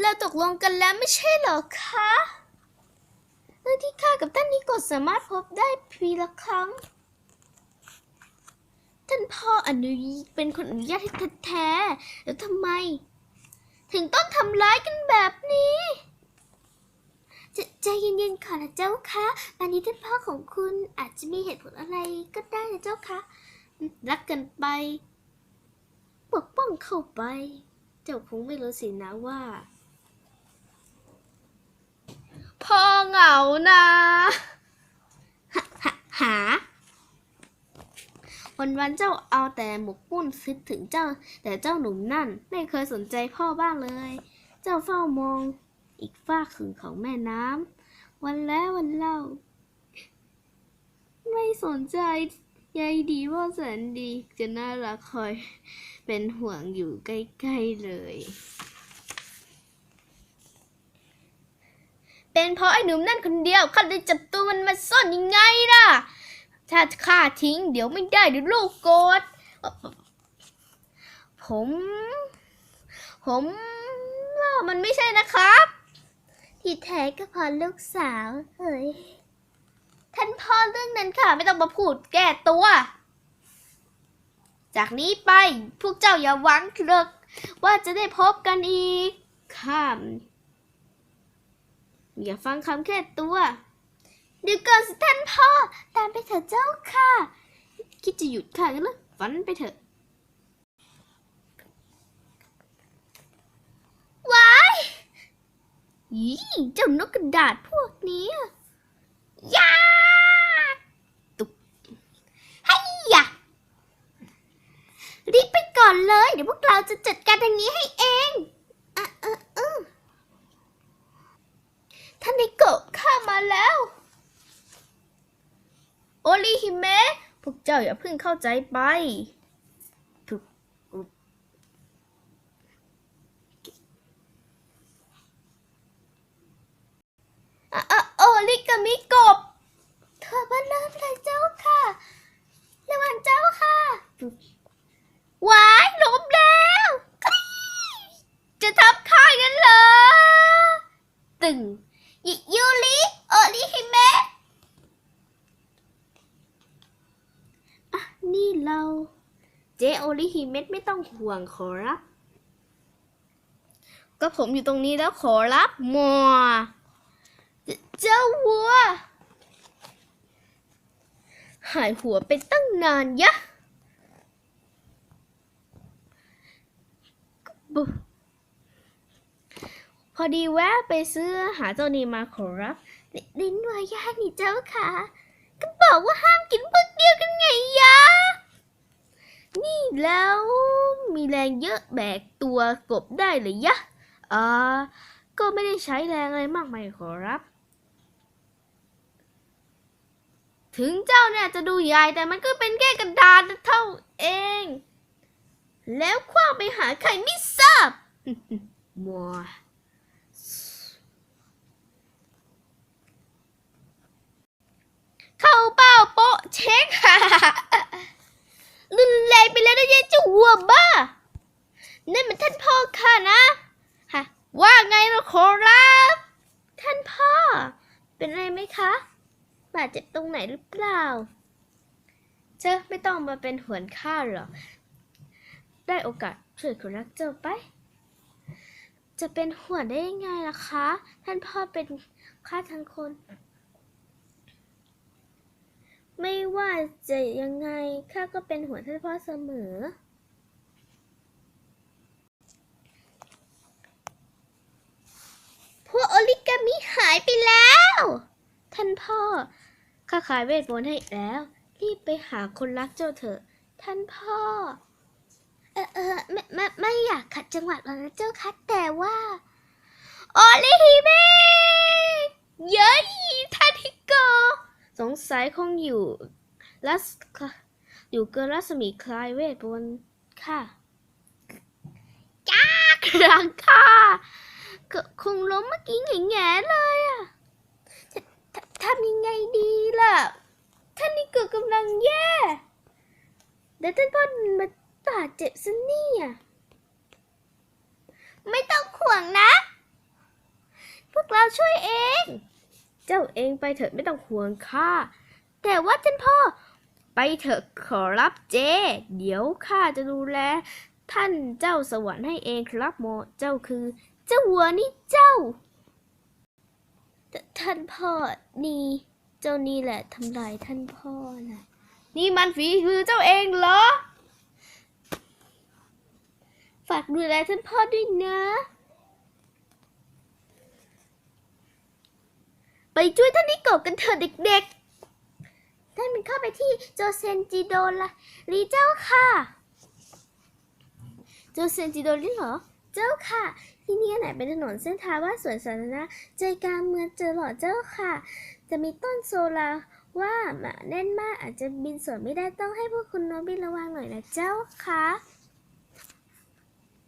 เราตกลงกันแล้วไม่ใช่เหรอคะเรื่องที่ข้ากับท่านนิโกสามารถพบได้พีละครั้ง ท่านพ่ออนุญเป็นคนอนุญาตให้แท้ๆแล้วทำไม ถึงต้องทำร้ายกันแบบนี้ใจใจเย็นๆก่อนนะเจ้าคะอันนี้ท่านพ่อของคุณอาจจะมีเหตุผลอะไรก็ได้นะเจ้าคะรักกันไป ปกป้องเข้าไป เจ้าคงไม่รู้สินะว่า พ่อเหงานะหาหาหา วันวันเจ้าเอาแต่หมกมุ่นคิดถึงเจ้า แต่เจ้าหนุ่มนั่น ไม่เคยสนใจพ่อบ้างเลย เจ้าเฝ้ามองอีกฝากขึงของแม่น้ำวันแล้ววันเล่า ไม่สนใจใยดีว่าแสนดีจะน่ารักคอย เป็นห่วงอยู่ใกล้ ๆ เลย เป็นเพราะไอ้หนุ่มนั่นคนเดียวข้าเลยจับตัวมันมาซ่อนยังไงล่ะ ถ้าข้าทิ้งเดี๋ยวไม่ได้เดี๋ยวลูกโกรธผม ผมว่ามันไม่ใช่นะครับ ที่แท้ก็เพอลูกสาวเฮ้ยท่านพ่อเรื่องนั้นค่ะ ไม่ต้องมาพูดแก้ตัว จากนี้ไปพวกเจ้าอย่าหวังเถอะว่าจะได้พบกันอีกข้าม อย่าฟังคำแค่ตัว เดี๋ยวก่อนสิท่านพ่อ ตามไปเถอะเจ้าค่ะ คิดจะหยุดข้ากันเหรอฝันไปเถอะว้ายยี่เจ้านกกระดาษพวกนี้ยาตุกให้ยะรีบไปก่อนเลย เดี๋ยวพวกเราจะจัดการทางนี้ให้เองอะเออเออท่านนิโกะข้ามาแล้ว โอริฮิเมะพวกเจ้าอย่าเพิ่งเข้าใจไปถูกออะโอริกามิโกบ เธอมาเริ่มเลยเจ้าค่ะระวังเจ้าค่ะวายล้มแล้ว จะทับข้ากันเหรอตึงยิยูริโอริฮิเมะ อะ นี่เรา เจโอริฮิเมะไม่ต้องห่วงขอรับ ก็ผมอยู่ตรงนี้แล้วขอรับมอเจ้าวัว หายหัวไปตั้งนานยะพอดีแวะไปซื้อหาเจ้านี้มาขอรับ ลิ้นวายานี่เจ้าค่ะ บอกว่าห้ามกินพวกเดียวกันไงยะ นี่แล้วมีแรงเยอะแบกตัวกบได้เลยยะอ่าก็ไม่ได้ใช้แรงอะไรมากมายขอรับ ถึงเจ้าเนี่ยจะดูใหญ่แต่มันก็เป็นแค่กระดาษเท่าเอง แล้วคว้างไปหาใครไม่ทราบมัว เข้าเป้าโปะเช็ค รุนแรงไปแล้วนะยายเจ้าวัวบ้านั่นมันท่านพ่อข้านะฮะว่าไงนะขอรับท่านพ่อ เป็นไรไหมคะ บาดเจ็บตรงไหนหรือเปล่า เจ้าไม่ต้องมาเป็นหัวนข้าหรอก ได้โอกาสช่วยคนรักเจ้าไป จะเป็นหัวได้ยังไงล่ะคะ ท่านพ่อเป็นข้าทั้งคน ไม่ ว่าจะยังไงข้าก็เป็นหัวท่านพ่อเสมอ พวกโอริกามิหายไปแล้ว ท่านพ่อ ข้าขายเวทมนต์ให้แล้ว รีบไปหาคนรักเจ้าเถอะ ท่านพ่อ เออเออไม่ไม่ไม่อยากขัดจังหวะหรอกนะเจ้าคะแต่ว่า โอริฮิเมะเย้ยท่านฮิโกสงสัยคงอยู่ รัศอยู่เกินรัศมีคลายเวทบนค่ะจ้ากลางค่ะคงล้มเมื่อกี้แง่เลยอะทำยังไงดีล่ะ ท่านนี้เกิดกำลังแย่แดี๋ท่านพ่อมาบาดเจ็บซะนี่อะไม่ต้องห่วงนะ พวกเราช่วยเอง เจ้าเองไปเถอะไม่ต้องห่วงข้าแต่ว่าท่านพ่อ ไปเถอะขอรับเจ เดี๋ยวข้าจะดูแล ท่านเจ้าสวรรค์ให้เองครับโมเจ้าคือ เจ้าวัวนี่เจ้า ท่านพ่อนี่ เจ้านี่แหละทำลายท่านพ่อนะนี่มันฝีมือเจ้าเองเหรอ ฝากดูแลท่านพ่อด้วยนะ ไปช่วยท่านนิโกะกันเถอะเด็กๆ ท่านมันเข้าไปที่โจเซนจิโดนละรีเจ้าค่ะ โจเซนจิโดนนี่เหรอ เจ้าค่ะ ที่นี่ไหนเป็นถนนเส้นทางว่าสวนสาธารณะใจกลางเมืองเจอหรอเจ้าค่ะ จะมีต้นโซลาว่าหมาแน่นมากอาจจะบินสวนไม่ได้ต้องให้พวกคุณน้องบินระวังหน่อยนะเจ้าค่ะ